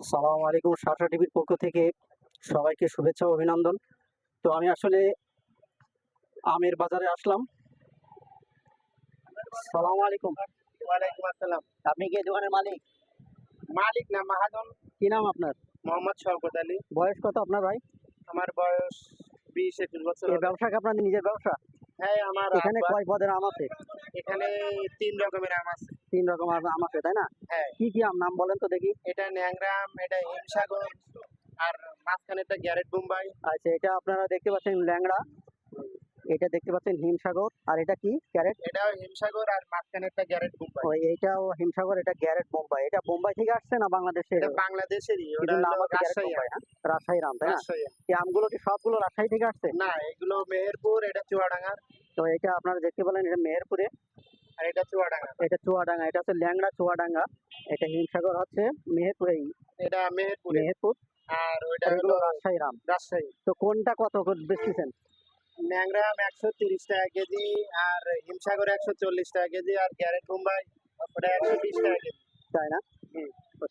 সালাম আলাইকুম সারসা টিভির পক্ষ থেকে সবাইকে শুভেচ্ছা ও অভিনন্দন। তো আমি আসলে আমের বাজারে আসলাম। সালাম আলাইকুম। ওয়ালাইকুম আসসালাম। আপনি কি দোকানের মালিক? মালিক না মাহাজন। কি নাম আপনার? মোহাম্মদ শওকত আলী। বয়স কত আপনার ভাই? আমার বয়স বিশ একুশ বছর ব্যবসা কি আপনাদের নিজের ব্যবসা? এখানে কয় পদের আম আছে? এখানে তিন রকমের আম আছে। তিন রকম আম আছে তাই না? হ্যাঁ। কি কি আম? নাম বলেন তো দেখি। এটা ন্যাংরাম এটা হিমসাগর আর মাঝখানে একটা গ্যারেট বোম্বাই। আচ্ছা এটা আপনারা দেখতে পাচ্ছেন ল্যাংড়া। এটা দেখতে পাচ্ছেন হিমসাগর আর এটা কি? ক্যারেট এটাও হিমসাগর আর মাঝখানে একটা গ্যারেট বোম্বাই ওই এইটাও হিমসাগর এটা গ্যারেট বোম্বাই এটা বোম্বাই থেকে আসছে না বাংলাদেশে এটা বাংলাদেশেরই ওটা রাজশাহী রাজশাহী রাম তাই না? এই আমগুলো কি সবগুলো রাজশাহী থেকে আসছে? না এগুলো মেহেরপুর এটা চুয়াডাঙ্গার। তো এটা আপনারা দেখতে পেলেন এটা মেহেরপুরে। আর এটা চুয়াডাঙ্গা। এটা চুয়াডাঙ্গা এটা হচ্ছে ল্যাংড়া চুয়াডাঙ্গা। এটা হিমসাগর হচ্ছে মেহেরপুরে এটা মেহেরপুর। মেহেরপুর। আর ওইটা হলো রাজশাহী রাম। রাজশাহী। তো কোনটা কত বেচতেছেন? ন্যাংরাম একশো তিরিশ টাকা কেজি আর হিমসাগর একশো চল্লিশ টাকা কেজি আর গ্যারেট মুম্বাই ওটা একশো বিশ টাকা কেজি। তাই না?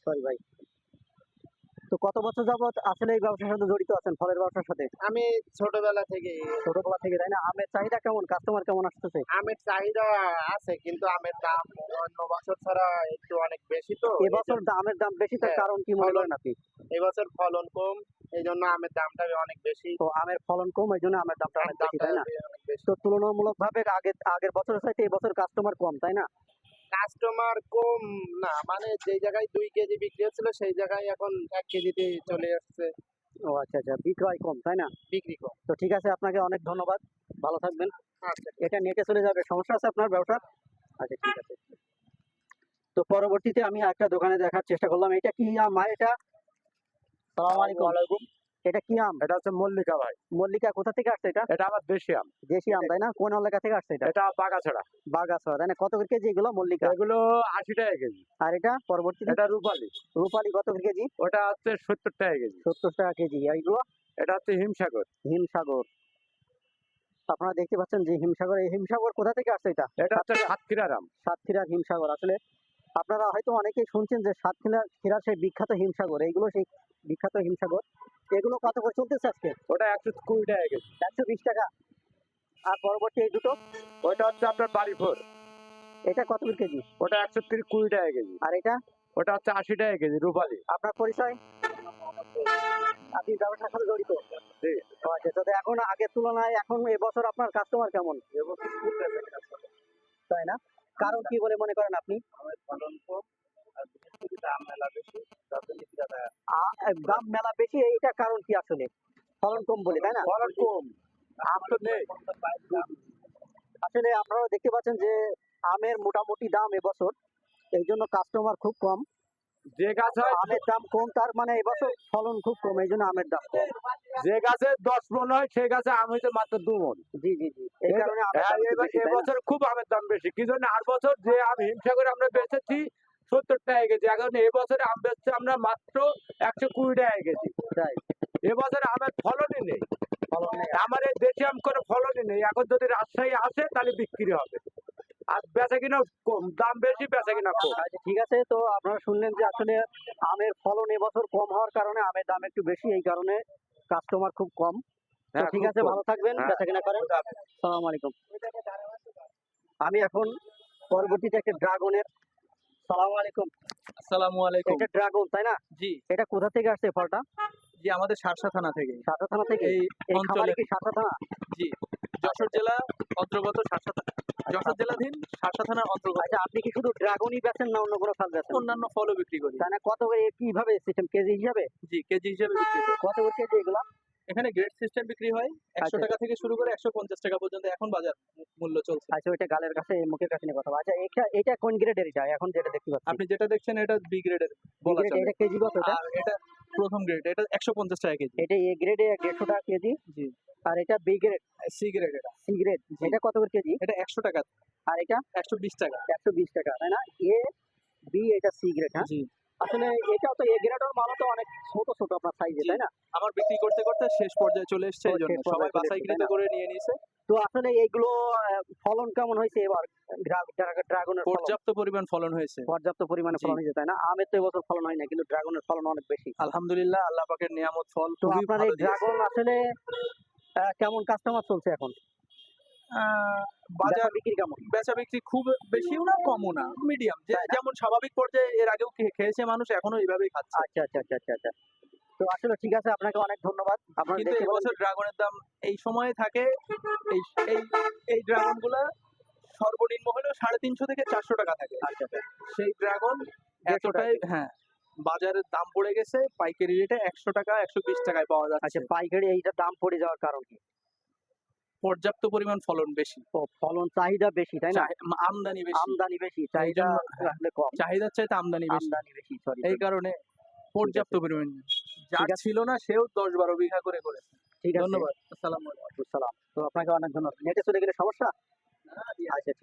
সরি ভাই। তো কত বছর যাবত আসলে এই ব্যবসার সাথে জড়িত আছেন ফলের ব্যবসার সাথে? আমি ছোটবেলা থেকে। ছোটবেলা থেকে তাই না? আমের চাহিদা কেমন? কাস্টমার কেমন আসতেছে? আমের চাহিদা আছে কিন্তু আমের দাম অন্য বছর ছাড়া একটু অনেক বেশি তো। এবছর দামের দাম বেশি তার হ্যাঁ, কারণ কি মনে করেন আপনি? এবছর ফলন কম এই জন্য আমের দামটা অনেক বেশি। তো আমের ফলন কম এই জন্য আমের দামটা অনেক বেশি তাই না? তো তুলনামূলক ভাবে আগের আগের বছরের চাইতে এই বছর কাস্টমার কম তাই না? কাস্টমার কম না মানে যেই জায়গায় দুই কেজি বিক্রি হচ্ছিল সেই জায়গায় এখন এক কেজিতে চলে আসছে। ও আচ্ছা আচ্ছা বিক্রয় কম তাই না? বিক্রি কম। তো ঠিক আছে আপনাকে অনেক ধন্যবাদ ভালো থাকবেন। আচ্ছা। এটা নেটে চলে যাবে সমস্যা আছে আপনার ব্যবসা? আচ্ছা ঠিক আছে। তো পরবর্তীতে আমি একটা দোকানে দেখার চেষ্টা করলাম এটা কি ভাই এটা? সালাম আলাইকুম। এটা কি আম? এটা হচ্ছে মল্লিকা ভাই। মল্লিকা কোথা থেকে আসছে এটা? এটা আমার দেশি আম। দেশি আম তাই না? কোন এলাকা থেকে আসছে এটা? এটা বাগাছড়া। বাগাছড়া তাই না? কত করে কেজি এগুলো মল্লিকা? এগুলো আশি টাকা কেজি। আর এটা পরবর্তীতে? এটা রূপালি। রূপালি কত করে কেজি? ওটা হচ্ছে সত্তর টাকা কেজি। সত্তর টাকা কেজি। এগুলো? এটা হচ্ছে হিমসাগর। হিমসাগর। আপনারা দেখতে পাচ্ছেন যে হিমসাগর এই হিমসাগর কোথা থেকে আসছে এটা? এটা হচ্ছে সাতক্ষীরার আম। সাতক্ষীরার হিমসাগর আসলে আপনারা হয়তো অনেকেই শুনছেন যে সাতক্ষীরা ক্ষীরার সেই বিখ্যাত হিমসাগর এইগুলো সেই বিখ্যাত হিমসাগর। এগুলো কত করে চলতেছে আজকে? ওটা একশো কুড়ি টাকা কেজি। একশো বিশ টাকা। আর পরবর্তী এই দুটো? ওটা হচ্ছে আপনার বাড়ি ফোর এটা কত কেজি? ওটা একশো তিরিশ কুড়ি টাকা কেজি। আর এটা? ওটা হচ্ছে আশি টাকা কেজি রূপালি। আপনার পরিচয়? আপনি ব্যবসার সাথে জড়িত? আচ্ছা তো এখন আগের তুলনায় এখন এবছর আপনার কাস্টমার কেমন? তাই না? কারণ কি বলে মনে করেন আপনি? দাম মেলা বেশি দাম মেলা বেশি এইটা কারণ কি আসলে? ফলন কম বলে তাই না? ফলন কম। আম তো নেই আসলে আপনারা দেখতে পাচ্ছেন যে আমের মোটামুটি দাম এবছর এই জন্য কাস্টমার খুব কম। যে গাছ হয় আমের দাম কম তার মানে এবছর ফলন খুব কম এই জন্য আমের দাম কম। যে গাছে দশ মন হয় সেই গাছে আম হয়েছে মাত্র দু মন। জি জি জি। এই কারণে আমের হ্যাঁ? এবছর খুব আমের দাম বেশি। কি জন্য? আর বছর যে আম হিমসাগর আমরা বেচেছি সত্তর টাকা কেজি এখন এবছরে আম বেচছে আমরা মাত্র একশো কুড়ি টাকা কেজি এবছরে আমের ফলনই নেই। নেই। আমার এই দেশি আম কোনো ফলনই নেই। এখন যদি রাজশাহী আসে তাহলে বিক্রি হবে। আর বেচা কিনা কম দাম বেশি বেচা কিনা কম। আচ্ছা ঠিক আছে তো আপনারা শুনলেন যে আসলে আমের ফলন এবছর কম হওয়ার কারণে আমের দাম একটু বেশি এই কারণে কাস্টমার খুব কম। তো হ্যাঁ, ঠিক আছে ভালো থাকবেন হ্যাঁ। বেচা কিনা করেন। সালাম আলাইকুম। আমি এখন পরবর্তীতে একটা ড্রাগনের সালাম আলাইকুম। আসসালামু আলাইকুম। এটা ড্রাগন তাই না? জি। এটা কোথা থেকে আসছে ফলটা? জি আমাদের সারসা থানা থেকে। সারসা থানা থেকে? এই অঞ্চলে। কি সাতটা থানা? জি। যশোর জেলা অন্তর্গত যশোর জেলাধীন সারসা থানার অন্তর্গত। আচ্ছা আপনি কি শুধু ড্রাগনই বেচেন না অন্য কোনো ফল বেচেন? অন্যান্য ফলও বিক্রি করি। না কত করে কীভাবে সিস্টেম কেজি হিসাবে? জি কেজি হিসেবে বিক্রি করি। কত করে কেজি এগুলো? এখানে গ্রেড সিস্টেম বিক্রি হয়। একশো আচ্ছা। টাকা থেকে শুরু করে একশো পঞ্চাশ টাকা পর্যন্ত এখন বাজার মূল্য চলছে। আচ্ছা ওইটা গালের কাছে মুখের কাছে নিয়ে কথা। আচ্ছা এটা এটা কোন গ্রেডের এটা? এখন যেটা দেখতে পাচ্ছি। আপনি যেটা দেখছেন এটা বি গ্রেডের বলা এটা কেজি কত এটা প্রথম গ্রেড এটা একশো পঞ্চাশ টাকা কেজি। এটা এ গ্রেডে দেড়শো টাকা কেজি। জি। আর এটা বি গ্রেড সি গ্রেড এটা। সি গ্রেড এটা কত করে কেজি? এটা একশো টাকা। আর এটা? একশো বিশ টাকা। একশো বিশ টাকা তাই না? এ বি এটা সি গ্রেড হ্যাঁ? জি। আসলে এটাও তো এ গ্রেডের মালও তো অনেক ছোট ছোট আপনার সাইজে তাই না? আমার বিক্রি করতে করতে শেষ পর্যায়ে চলে এসেছে এই জন্য সবাই? করে নিয়ে নিয়েছে। তো আসলে এইগুলো ফলন কেমন হয়েছে এবার? ড্রাগনের পর্যাপ্ত পরিমাণ ফলন হয়েছে। পর্যাপ্ত পরিমাণে ফলন হয়েছে তাই না? আমের তো এবছর ফলন হয় না কিন্তু ড্রাগনের ফলন অনেক বেশি। আলহামদুলিল্লাহ আল্লাহ পাকের নিয়ামত ফল তো আপনার এই ড্রাগন আসলে কেমন কাস্টমার চলছে এখন? বাজার বাজার বিক্রি কেমন? বেচা বিক্রি খুব বেশিও না কমও না মিডিয়াম যেমন স্বাভাবিক পর্যায়ে এর আগেও খেয়েছে মানুষ এখনও এইভাবেই খাচ্ছে। আচ্ছা আচ্ছা আচ্ছা আচ্ছা আচ্ছা। তো আসলে ঠিক আছে আপনাকে অনেক ধন্যবাদ। কিন্তু এবছর ড্রাগনের দাম এই সময়ে থাকে এই এই এই ড্রাগনগুলা সর্বনিম্ন হলেও সাড়ে তিনশো থেকে চারশো টাকা থাকে। আচ্ছা আচ্ছা। সেই ড্রাগন এতটাই হ্যাঁ বাজারের দাম পড়ে গেছে পাইকারি রেটে একশো টাকা একশো বিশ টাকায় পাওয়া আচ্ছা যাচ্ছে। পাইকারি এইটা দাম পড়ে যাওয়ার কারণ কি? পর্যাপ্ত পরিমাণ ফলন বেশি। ফলন চাহিদা বেশি তাই না? আমদানি বেশি। আমদানি বেশি চাহিদা কম। চাহিদার চাইতে আমদানি বেশি। আমদানি বেশি সরি এই কারণে পর্যাপ্ত পরিমাণ যার ছিল না সেও দশ বারো বিঘা করে করেছে। ঠিক আছে। ধন্যবাদ। আসসালাম আলাইকুম। সালাম তো আপনাকে অনেক ধন্যবাদ। নেটে চলে গেলে সমস্যা? আচ্ছা